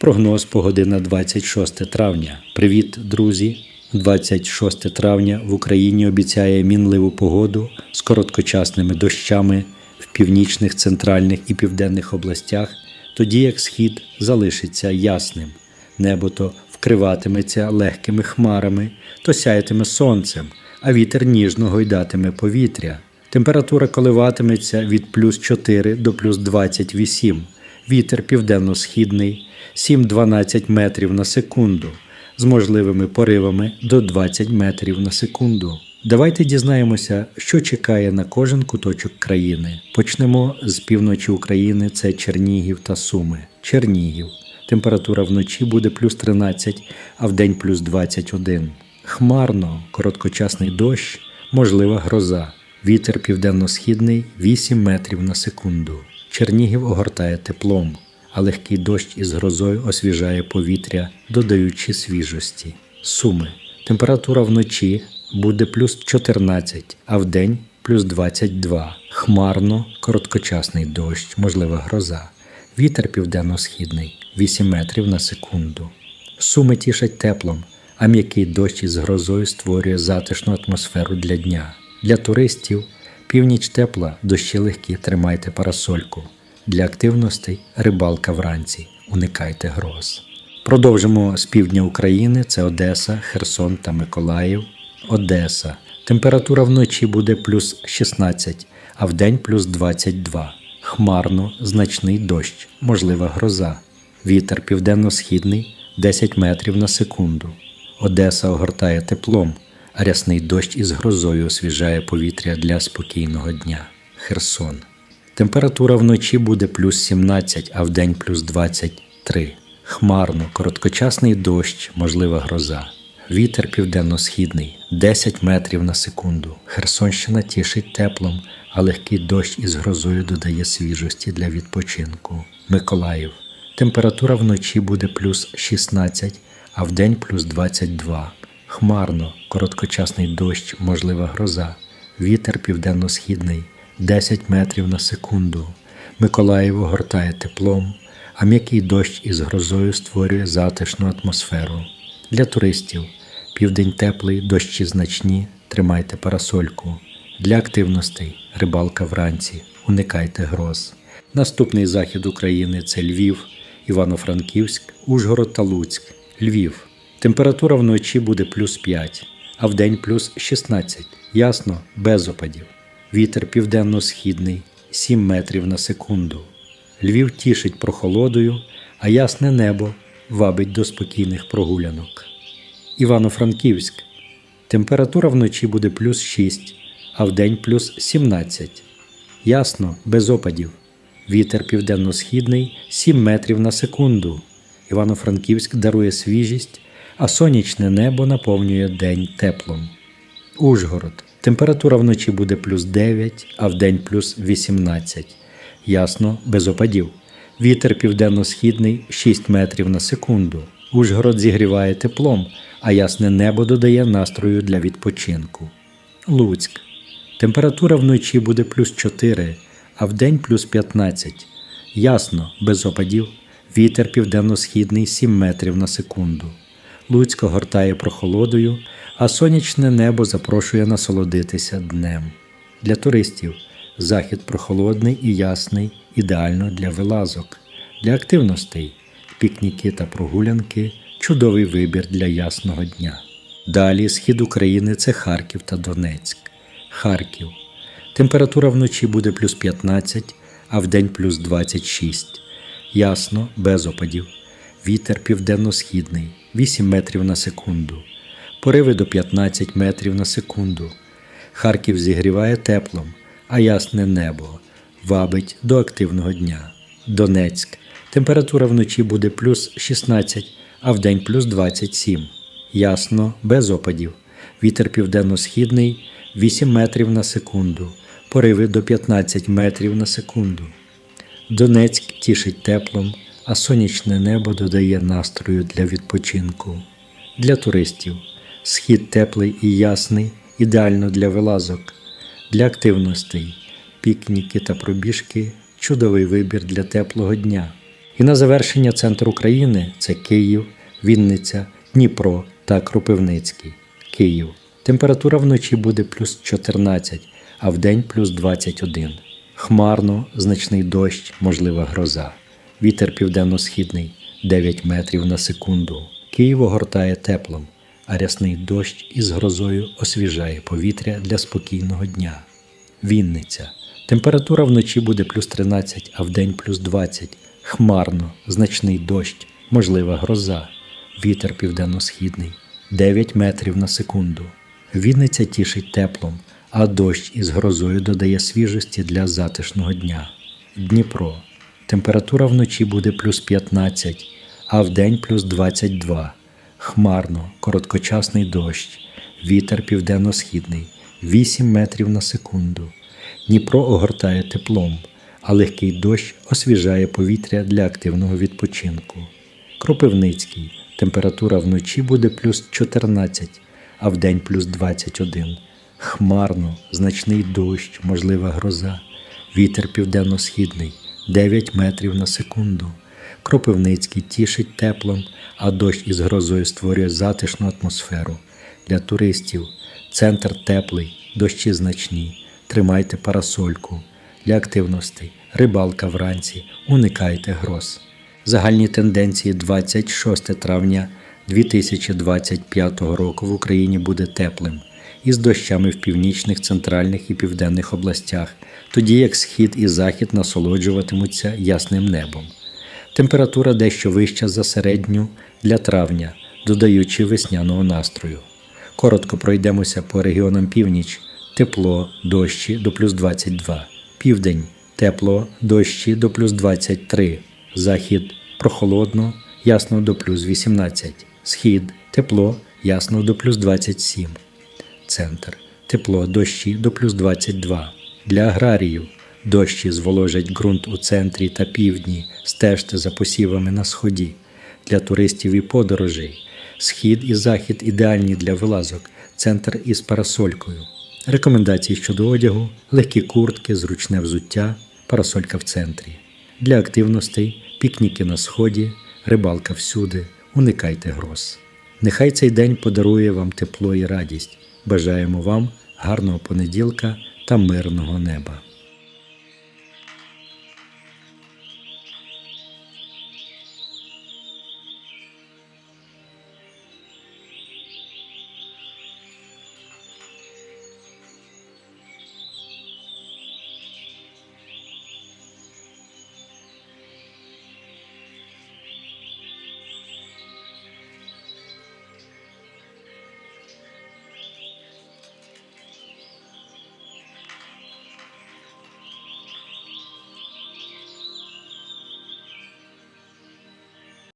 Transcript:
Прогноз погоди на 26 травня. Привіт, друзі! 26 травня в Україні обіцяє мінливу погоду з короткочасними дощами в північних, центральних і південних областях, тоді як схід залишиться ясним. Небо то вкриватиметься легкими хмарами, то сяятиме сонцем, а вітер ніжно гойдатиме повітря. Температура коливатиметься від плюс 4 до плюс 28, вітер південно-східний 7-12 метрів на секунду, з можливими поривами до 20 метрів на секунду. Давайте дізнаємося, що чекає на кожен куточок країни. Почнемо з півночі України, це Чернігів та Суми. Чернігів. Температура вночі буде плюс 13, а вдень плюс 21. Хмарно, короткочасний дощ, можлива гроза. Вітер південно-східний 8 метрів на секунду. Чернігів огортає теплом, а легкий дощ із грозою освіжає повітря, додаючи свіжості. Суми. Температура вночі буде плюс 14, а вдень плюс 22. Хмарно, короткочасний дощ, можлива гроза. Вітер південно-східний 8 метрів на секунду. Суми тішать теплом, а м'який дощ із грозою створює затишну атмосферу для дня. Для туристів північ тепла, дощі легкі, тримайте парасольку. Для активностей рибалка вранці, уникайте гроз. Продовжимо з півдня України: це Одеса, Херсон та Миколаїв. Одеса. Температура вночі буде плюс 16, а вдень плюс 22. Хмарно, значний дощ, можлива гроза. Вітер південно-східний 10 метрів на секунду. Одеса огортає теплом, рясний дощ із грозою освіжає повітря для спокійного дня. Херсон. Температура вночі буде плюс 17, а вдень плюс 23. Хмарно, короткочасний дощ, можлива гроза. Вітер південно-східний 10 метрів на секунду. Херсонщина тішить теплом, а легкий дощ із грозою додає свіжості для відпочинку. Миколаїв. Температура вночі буде плюс 16, а вдень плюс 22. Хмарно, короткочасний дощ, можлива гроза. Вітер південно-східний 10 метрів на секунду. Миколаїв огортає теплом, а м'який дощ із грозою створює затишну атмосферу. Для туристів південь теплий, дощі значні, тримайте парасольку. Для активностей рибалка вранці, уникайте гроз. Наступний захід України це Львів, Івано-Франківськ, Ужгород та Луцьк. Львів. Температура вночі буде плюс 5, а вдень плюс 16. Ясно, без опадів. Вітер південно-східний 7 метрів на секунду. Львів тішить прохолодою, а ясне небо вабить до спокійних прогулянок. Івано-Франківськ. Температура вночі буде плюс 6, а вдень плюс 17. Ясно, без опадів. Вітер південно-східний 7 метрів на секунду. Івано-Франківськ дарує свіжість, а сонячне небо наповнює день теплом. Ужгород. Температура вночі буде плюс 9, а вдень плюс 18. Ясно, без опадів. Вітер південно-східний 6 метрів на секунду. Ужгород зігріває теплом, а ясне небо додає настрою для відпочинку. Луцьк. Температура вночі буде плюс 4, а вдень плюс 15. Ясно, без опадів. Вітер південно-східний 7 метрів на секунду. Луцьк огортає прохолодою, а сонячне небо запрошує насолодитися днем. Для туристів захід прохолодний і ясний, ідеально для вилазок, для активностей, пікніки та прогулянки чудовий вибір для ясного дня. Далі схід України це Харків та Донецьк. Харків. Температура вночі буде плюс 15, а вдень плюс 26. Ясно, без опадів. Вітер південно-східний 8 метрів на секунду. Пориви до 15 метрів на секунду. Харків зігріває теплом, а ясне небо вабить до активного дня. Донецьк. Температура вночі буде плюс 16, а вдень плюс 27. Ясно, без опадів. Вітер південно-східний 8 метрів на секунду. Пориви до 15 метрів на секунду. Донецьк тішить теплом, а сонячне небо додає настрою для відпочинку. Для туристів схід теплий і ясний, ідеально для вилазок, для активностей, пікніки та пробіжки чудовий вибір для теплого дня. І на завершення центр України це Київ, Вінниця, Дніпро та Кропивницький. Київ. Температура вночі буде плюс 14, а вдень плюс 21. Хмарно, значний дощ, можлива гроза. Вітер південно-східний 9 метрів на секунду. Київ огортає теплом, а рясний дощ із грозою освіжає повітря для спокійного дня. Вінниця. Температура вночі буде плюс 13, а вдень плюс 20. Хмарно, значний дощ, можлива гроза. Вітер південно-східний 9 метрів на секунду. Вінниця тішить теплом, а дощ із грозою додає свіжості для затишного дня. Дніпро. Температура вночі буде плюс 15, а вдень плюс 22. Хмарно, короткочасний дощ, вітер південно-східний 8 метрів на секунду. Дніпро огортає теплом, а легкий дощ освіжає повітря для активного відпочинку. Кропивницький. Температура вночі буде плюс 14, а вдень плюс 21. Хмарно, значний дощ, можлива гроза. Вітер південно-східний 9 метрів на секунду. Кропивницький тішить теплом, а дощ із грозою створює затишну атмосферу. Для туристів центр теплий, дощі значні. Тримайте парасольку. Для активностей рибалка вранці, уникайте гроз. Загальні тенденції 26 травня 2025 року в Україні буде теплим із дощами в північних, центральних і південних областях, тоді як схід і захід насолоджуватимуться ясним небом. Температура дещо вища за середню для травня, додаючи весняного настрою. Коротко пройдемося по регіонам північ, тепло, дощі до плюс 22, південь, тепло, дощі до плюс 23, захід, прохолодно, ясно до плюс 18, схід, тепло, ясно до плюс 27, центр, тепло, дощі до плюс 22. Для аграріїв дощі зволожать ґрунт у центрі та півдні, стежте за посівами на сході. Для туристів і подорожей. Схід і захід ідеальні для вилазок, центр із парасолькою. Рекомендації щодо одягу, легкі куртки, зручне взуття, парасолька в центрі. Для активностей пікніки на сході, рибалка всюди, уникайте гроз. Нехай цей день подарує вам тепло і радість. Бажаємо вам гарного понеділка та мирного неба.